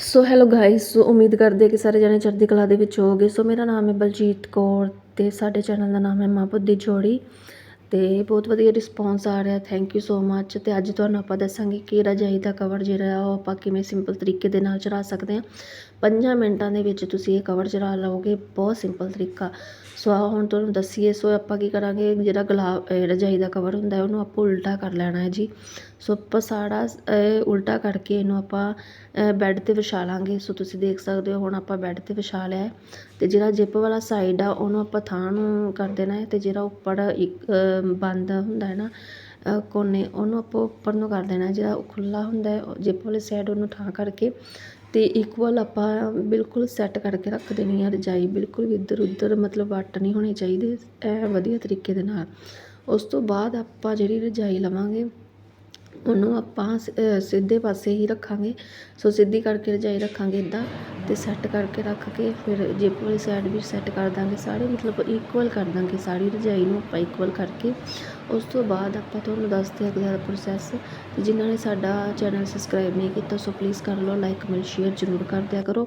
So hello guys ਸੋ ਉਮੀਦ ਕਰਦੇ ਕਿ ਸਾਰੇ ਜਣੇ ਚੜ੍ਹਦੀ ਕਲਾ ਦੇ ਵਿੱਚ ਹੋਵੋਗੇ। ਸੋ ਮੇਰਾ ਨਾਮ ਹੈ ਬਲਜੀਤ ਕੌਰ ਤੇ ਸਾਡੇ ਚੈਨਲ ਦਾ ਨਾਮ ਹੈ ਮਾਂ ਪੁੱਤ ਦੀ ਜੋੜੀ। ਅਤੇ ਬਹੁਤ ਵਧੀਆ ਰਿਸਪੋਂਸ ਆ ਰਿਹਾ ਥੈਂਕ ਯੂ ਸੋ ਮੱਚ ਅਤੇ ਅੱਜ ਤੁਹਾਨੂੰ ਆਪਾਂ ਦੱਸਾਂਗੇ ਕਿ ਰਜਾਈ ਦਾ ਕਵਰ ਜਿਹੜਾ ਆ, ਉਹ ਆਪਾਂ ਕਿਵੇਂ ਸਿੰਪਲ ਤਰੀਕੇ ਦੇ ਨਾਲ ਚੜਾ ਸਕਦੇ ਹਾਂ। ਪੰਜਾਂ ਮਿੰਟਾਂ ਦੇ ਵਿੱਚ ਤੁਸੀਂ ਇਹ ਕਵਰ ਚੜਾ ਲਓਗੇ, ਬਹੁਤ ਸਿੰਪਲ ਤਰੀਕਾ। ਸੋ ਆਹ ਹੁਣ ਤੁਹਾਨੂੰ ਦੱਸੀਏ, ਸੋ ਆਪਾਂ ਕੀ ਕਰਾਂਗੇ, ਜਿਹੜਾ ਗੁਲਾਬ ਰਜਾਈ ਦਾ ਕਵਰ ਹੁੰਦਾ ਉਹਨੂੰ ਆਪਾਂ ਉਲਟਾ ਕਰ ਲੈਣਾ ਹੈ ਜੀ। ਸੋ ਆਪਾਂ ਸਾੜਾ ਅਹ, ਉਲਟਾ ਕਰਕੇ ਇਹਨੂੰ ਆਪਾਂ ਬੈੱਡ ਤੇ ਵਿਛਾ ਲਾਂਗੇ। ਸੋ ਤੁਸੀਂ ਦੇਖ ਸਕਦੇ ਹੋ, ਹੁਣ ਆਪਾਂ ਬੈੱਡ ਤੇ ਵਿਛਾ ਲਿਆ ਹੈ। ਤੇ ਜਿਹੜਾ ਜਿਪ ਵਾਲਾ ਸਾਈਡ ਆ, ਉਹਨੂੰ ਆਪਾਂ ਥਾਂ ਨੂੰ ਕਰ ਦੇਣਾ ਹੈ, ਤੇ ਜਿਹੜਾ ਉੱਪਰ ਇੱਕ ਅਹ ਬੰਦ ਹੁੰਦਾ ਹੈ ਨਾ ਕੋਨੇ ਉਹਨੂੰ ਆਪਾਂ ਉੱਪਰ ਨੂੰ ਕਰ ਦੇਣਾ, ਜਿਹੜਾ ਉਹ ਖੁੱਲ੍ਹਾ ਹੁੰਦਾ ਹੈ ਜਿਪ ਵਾਲੀ ਸਾਈਡ ਉਹਨੂੰ ਠਾਂ ਕਰਕੇ ਅਤੇ ਇਕੁਅਲ ਆਪਾਂ ਬਿਲਕੁਲ ਸੈੱਟ ਕਰਕੇ ਰੱਖ ਦੇਣੀ ਆ ਰਜਾਈ, ਬਿਲਕੁਲ ਵੀ ਇੱਧਰ ਉੱਧਰ ਮਤਲਬ ਵੱਟ ਨਹੀਂ ਹੋਣੇ ਚਾਹੀਦੇ ਐ ਵਧੀਆ ਤਰੀਕੇ ਦੇ ਨਾਲ। ਉਸ ਤੋਂ ਬਾਅਦ ਆਪਾਂ ਜਿਹੜੀ ਰਜਾਈ ਲਵਾਂਗੇ ਉਹਨੂੰ ਆਪਾਂ ਸ- ਸਿੱਧੇ ਪਾਸੇ ਹੀ ਰੱਖਾਂਗੇ। ਸੋ ਸਿੱਧੀ ਕਰਕੇ ਰਜਾਈ ਰੱਖਾਂਗੇ ਇੱਦਾਂ ਅਤੇ ਸੈੱਟ ਕਰਕੇ ਰੱਖ ਕੇ ਫਿਰ ਜਿਪ ਵਾਲੀ ਸਾਈਡ ਵੀ ਸੈੱਟ ਕਰ ਦਾਂਗੇ ਸਾਰੇ। ਮਤਲਬ ਇਕੁਅਲ ਕਰ ਦਾਂਗੇ ਸਾਰੀ ਰਜਾਈ ਨੂੰ ਆਪਾਂ ਇਕੁਅਲ ਕਰਕੇ। ਉਸ ਤੋਂ ਬਾਅਦ ਆਪਾਂ ਤੁਹਾਨੂੰ ਦੱਸਦੇ ਹਾਂ ਅਗਲਾ ਪ੍ਰੋਸੈਸ ਤੇ ਜਿਨ੍ਹਾਂ ਨੇ ਸਾਡਾ ਚੈਨਲ ਸਬਸਕ੍ਰਾਈਬ ਨਹੀਂ ਕੀਤਾ, ਸੋ ਪਲੀਜ਼ ਕਰ ਲਓ ਲਾਈਕ ਕਮੈਂਟ ਸ਼ੇਅਰ ਜ਼ਰੂਰ ਕਰ ਦਿਆ ਕਰੋ।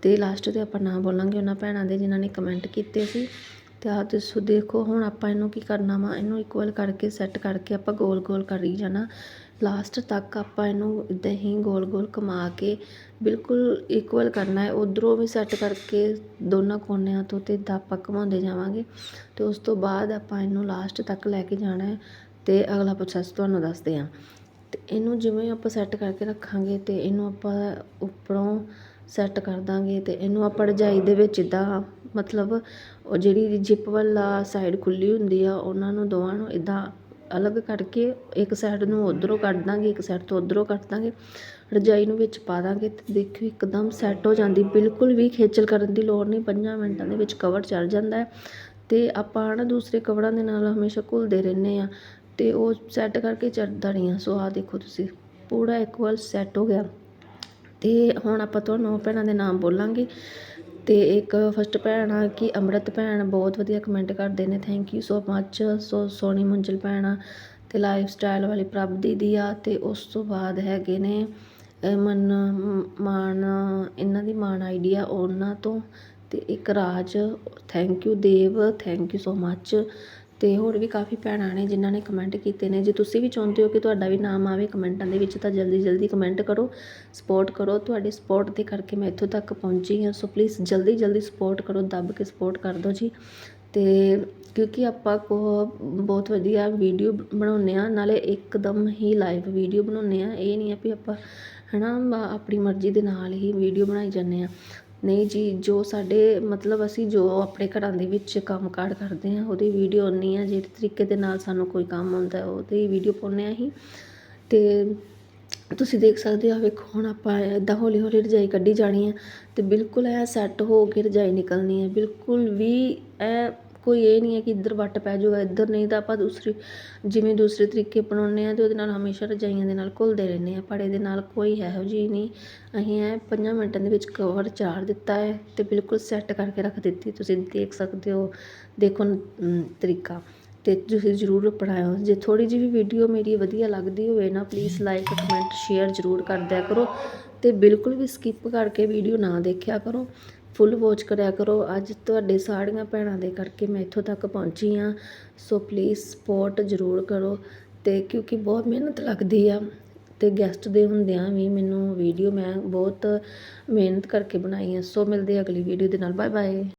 ਅਤੇ ਲਾਸਟ ਤੇ ਆਪਾਂ ਨਾਮ ਬੋਲਾਂਗੇ ਉਹਨਾਂ ਭੈਣਾਂ ਦੇ ਜਿਨ੍ਹਾਂ ਨੇ ਕਮੈਂਟ ਕੀਤੇ ਸੀ। ਤੇ ਆਹ ਤੁਸੀਂ ਦੇਖੋ ਹੁਣ ਆਪਾਂ ਇਹਨੂੰ ਕੀ ਕਰਨਾ ਵਾ, ਇਹਨੂੰ ਇਕੁਅਲ ਕਰਕੇ ਸੈੱਟ ਕਰਕੇ ਆਪਾਂ ਗੋਲ ਗੋਲ ਕਰੀ ਜਾਣਾ। ਲਾਸਟ ਤੱਕ ਆਪਾਂ ਇਹਨੂੰ ਇਦਾਂ ਹੀ ਗੋਲ ਗੋਲ ਕਮਾ ਕੇ ਬਿਲਕੁਲ ਇਕੁਅਲ ਕਰਨਾ ਹੈ। ਉਧਰੋਂ ਵੀ ਸੈੱਟ ਕਰਕੇ ਦੋਨਾਂ ਕੋਨਿਆਂ ਤੋਂ ਤੇ ਇਦਾਂ ਆਪਾਂ ਘੁਮਾਉਂਦੇ ਜਾਵਾਂਗੇ। ਤੇ ਉਸ ਤੋਂ ਬਾਅਦ ਆਪਾਂ ਇਹਨੂੰ ਲਾਸਟ ਤੱਕ ਲੈ ਕੇ ਜਾਣਾ ਹੈ ਤੇ ਅਗਲਾ ਪ੍ਰੋਸੈਸ ਤੁਹਾਨੂੰ ਦੱਸਦੇ ਹਾਂ। ਤੇ ਇਹਨੂੰ ਜਿਵੇਂ ਆਪਾਂ ਸੈੱਟ ਕਰਕੇ ਰੱਖਾਂਗੇ ਤੇ ਇਹਨੂੰ ਆਪਾਂ ਉੱਪਰੋਂ ਸੈੱਟ ਕਰ ਦਾਂਗੇ ਤੇ ਇਹਨੂੰ ਆਪਾਂ ਰਜਾਈ ਦੇ ਵਿੱਚ ਇਦਾਂ ਮਤਲਬ ਉਹ ਜਿਹੜੀ ਜਿਪ ਵਾਲਾ ਸਾਈਡ ਖੁੱਲ੍ਹੀ ਹੁੰਦੀ ਆ, ਉਹਨਾਂ ਨੂੰ ਦੋਵਾਂ ਨੂੰ ਇੱਦਾਂ ਅਲੱਗ ਕਰਕੇ ਇੱਕ ਸਾਈਡ ਨੂੰ ਉੱਧਰੋਂ ਕੱਢ ਦਾਂਗੇ, ਇੱਕ ਸਾਈਡ ਤੋਂ ਉੱਧਰੋਂ ਕੱਢ ਦਾਂਗੇ। ਰਜਾਈ ਨੂੰ ਵਿੱਚ ਪਾ ਦਾਂਗੇ ਅਤੇ ਦੇਖਿਓ ਇੱਕਦਮ ਸੈੱਟ ਹੋ ਜਾਂਦੀ, ਬਿਲਕੁਲ ਵੀ ਖੇਚਲ ਕਰਨ ਦੀ ਲੋੜ ਨਹੀਂ, ਪੰਜਾਂ ਮਿੰਟਾਂ ਦੇ ਵਿੱਚ ਕਵਰ ਚੜ੍ਹ ਜਾਂਦਾ ਅਤੇ ਤੇ ਆਪਾਂ ਨਾ ਦੂਸਰੇ ਕਵਰਾਂ ਦੇ ਨਾਲ ਹਮੇਸ਼ਾ ਘੁਲਦੇ ਰਹਿੰਦੇ ਹਾਂ ਅਤੇ ਉਹ ਸੈੱਟ ਕਰਕੇ ਚੜਦਾ ਨਹੀਂ ਆ। ਸੋ ਆਹ ਦੇਖੋ ਤੁਸੀਂ, ਪੂਰਾ ਇਕੁਅਲ ਸੈੱਟ ਹੋ ਗਿਆ। ਅਤੇ ਹੁਣ ਆਪਾਂ ਤੁਹਾਨੂੰ ਭੈਣਾਂ ਦੇ ਨਾਮ ਬੋਲਾਂਗੇ। ਅਤੇ ਇੱਕ ਫਸਟ ਭੈਣ ਆ ਕਿ ਅੰਮ੍ਰਿਤ ਭੈਣ ਬਹੁਤ ਵਧੀਆ ਕਮੈਂਟ ਕਰਦੇ ਨੇ ਥੈਂਕ ਯੂ ਸੋ ਮੱਚ ਸੋ ਸੋਹਣੀ ਮੰਜ਼ਿਲ ਭੈਣ ਆ ਅਤੇ ਲਾਈਫ ਸਟਾਈਲ ਵਾਲੀ ਪ੍ਰਭ ਦੀਦੀ ਆ ਅਤੇ ਉਸ ਤੋਂ ਬਾਅਦ ਹੈਗੇ ਨੇ ਮਨ, ਮਾਨ, ਇਹਨਾਂ ਦੀ ਮਾਨ ਆਈਡੀ ਆ ਉਹਨਾਂ ਤੋਂ ਅਤੇ ਇੱਕ Raj thank you Dev thank you so much ਅਤੇ ਹੋਰ ਵੀ ਕਾਫੀ ਭੈਣਾਂ ਨੇ ਜਿਨ੍ਹਾਂ ਨੇ ਕਮੈਂਟ ਕੀਤੇ ਨੇ। ਜੇ ਤੁਸੀਂ ਵੀ ਚਾਹੁੰਦੇ ਹੋ ਕਿ ਤੁਹਾਡਾ ਵੀ ਨਾਮ ਆਵੇ ਕਮੈਂਟਾਂ ਦੇ ਵਿੱਚ ਤਾਂ ਜਲਦੀ ਜਲਦੀ ਕਮੈਂਟ ਕਰੋ ਸਪੋਰਟ ਕਰੋ। ਤੁਹਾਡੀ ਸਪੋਰਟ ਦੇ ਕਰਕੇ ਮੈਂ ਇੱਥੋਂ ਤੱਕ ਪਹੁੰਚੀ ਹਾਂ। ਸੋ ਪਲੀਜ਼ ਜਲਦੀ ਜਲਦੀ ਸਪੋਰਟ ਕਰੋ, ਦੱਬ ਕੇ ਸਪੋਰਟ ਕਰ ਦਿਓ ਜੀ। ਅਤੇ ਕਿਉਂਕਿ ਆਪਾਂ ਕੋ ਬਹੁਤ ਵਧੀਆ ਵੀਡੀਓ ਬਣਾਉਂਦੇ ਆ ਨਾਲੇ ਇੱਕਦਮ ਹੀ ਲਾਈਵ ਵੀਡੀਓ ਬਣਾਉਂਦੇ ਆ ਇਹ ਨਹੀਂ ਆ ਵੀ ਆਪਾਂ ਹੈ ਨਾ ਆਪਣੀ ਮਰਜ਼ੀ ਦੇ ਨਾਲ ਹੀ ਵੀਡੀਓ ਬਣਾਈ ਜਾਂਦੇ ਆ ਨਹੀਂ ਜੀ, ਜੋ ਸਾਡੇ, ਮਤਲਬ ਅਸੀਂ ਜੋ ਆਪਣੇ ਘਰਾਂ ਦੇ ਵਿੱਚ ਕੰਮ ਕੰਮਕਾਰ ਕਰਦੇ ਹਾਂ, ਉਹਦੀ ਵੀਡੀਓ ਆਉਂਦੀ ਆ ਜਿਹੜੇ ਤਰੀਕੇ ਦੇ ਨਾਲ ਸਾਨੂੰ ਕੋਈ ਕੰਮ ਆਉਂਦਾ, ਉਹਦੀ ਵੀਡੀਓ ਪਾਉਂਦੇ ਹਾਂ ਅਸੀਂ। ਅਤੇ ਤੁਸੀਂ ਦੇਖ ਸਕਦੇ ਹੋ ਵੇਖੋ, ਹੁਣ ਆਪਾਂ ਇੱਦਾਂ ਹੌਲੀ ਹੌਲੀ ਰਜਾਈ ਕੱਢੀ ਜਾਣੀ ਹੈ ਅਤੇ ਬਿਲਕੁਲ ਐ ਸੈੱਟ ਹੋ ਕੇ ਰਜਾਈ ਨਿਕਲਣੀ ਹੈ ਬਿਲਕੁਲ ਵੀ ਐ ਕੋਈ ਇਹ ਨਹੀਂ ਹੈ ਕਿ ਇੱਧਰ ਵੱਟ ਪੈ ਜਾਊਗਾ, ਇੱਧਰ ਨਹੀਂ ਤਾਂ ਆਪਾਂ ਦੂਸਰੀ, ਜਿਵੇਂ ਦੂਸਰੇ ਤਰੀਕੇ ਅਪਣਾਉਂਦੇ ਆ ਤੇ ਉਹਦੇ ਨਾਲ ਹਮੇਸ਼ਾ ਰਜਾਈਆਂ ਦੇ ਨਾਲ ਘੁਲਦੇ ਰਹਿੰਦੇ ਆ ਪਰ ਇਹਦੇ ਨਾਲ ਕੋਈ ਇਹੋ ਜਿਹੀ ਨਹੀਂ, ਅਸੀਂ ਐ ਪੰਜਾਂ ਮਿੰਟਾਂ ਦੇ ਵਿੱਚ ਕਵਰ ਚਾੜ ਦਿੱਤਾ ਹੈ ਤੇ ਬਿਲਕੁਲ ਸੈੱਟ ਕਰਕੇ ਰੱਖ ਦਿੱਤੀ, ਤੁਸੀਂ ਦੇਖ ਸਕਦੇ ਹੋ, ਦੇਖੋ ਤਰੀਕਾ। ਤੇ ਤੁਸੀਂ ਜ਼ਰੂਰ ਅਪਣਾਇਓ, ਜੇ ਥੋੜੀ ਜਿਹੀ ਵੀ ਵੀਡੀਓ ਮੇਰੀ ਵਧੀਆ ਲੱਗਦੀ ਹੋਵੇ ਨਾ ਪਲੀਜ਼ ਲਾਈਕ ਕਮੈਂਟ ਸ਼ੇਅਰ ਜ਼ਰੂਰ ਕਰ ਦਿਆ ਕਰੋ ਤੇ ਬਿਲਕੁਲ ਵੀ ਸਕਿਪ ਕਰਕੇ ਵੀਡੀਓ ਨਾ ਦੇਖਿਆ ਕਰੋ। ਫੁੱਲ ਵਾਚ ਕਰਿਆ ਕਰੋ। ਅੱਜ ਤੁਹਾਡੇ ਸਾੜੀਆਂ ਭੈਣਾਂ ਦੇ ਕਰਕੇ ਮੈਂ ਇੱਥੋਂ ਤੱਕ ਪਹੁੰਚੀ ਹਾਂ। ਸੋ ਪਲੀਜ਼ ਸਪੋਰਟ ਜ਼ਰੂਰ ਕਰੋ ਤੇ ਕਿਉਂਕਿ ਬਹੁਤ ਮਿਹਨਤ ਲੱਗਦੀ ਆ ਤੇ ਗੈਸਟ ਦੇ ਹੁੰਦਿਆਂ ਵੀ ਮੈਨੂੰ ਵੀਡੀਓ ਮੈਂ ਬਹੁਤ ਮਿਹਨਤ ਕਰਕੇ ਬਣਾਈ ਹੈ ਸੋ ਮਿਲਦੇ ਅਗਲੀ ਵੀਡੀਓ ਦੇ ਨਾਲ। Bye bye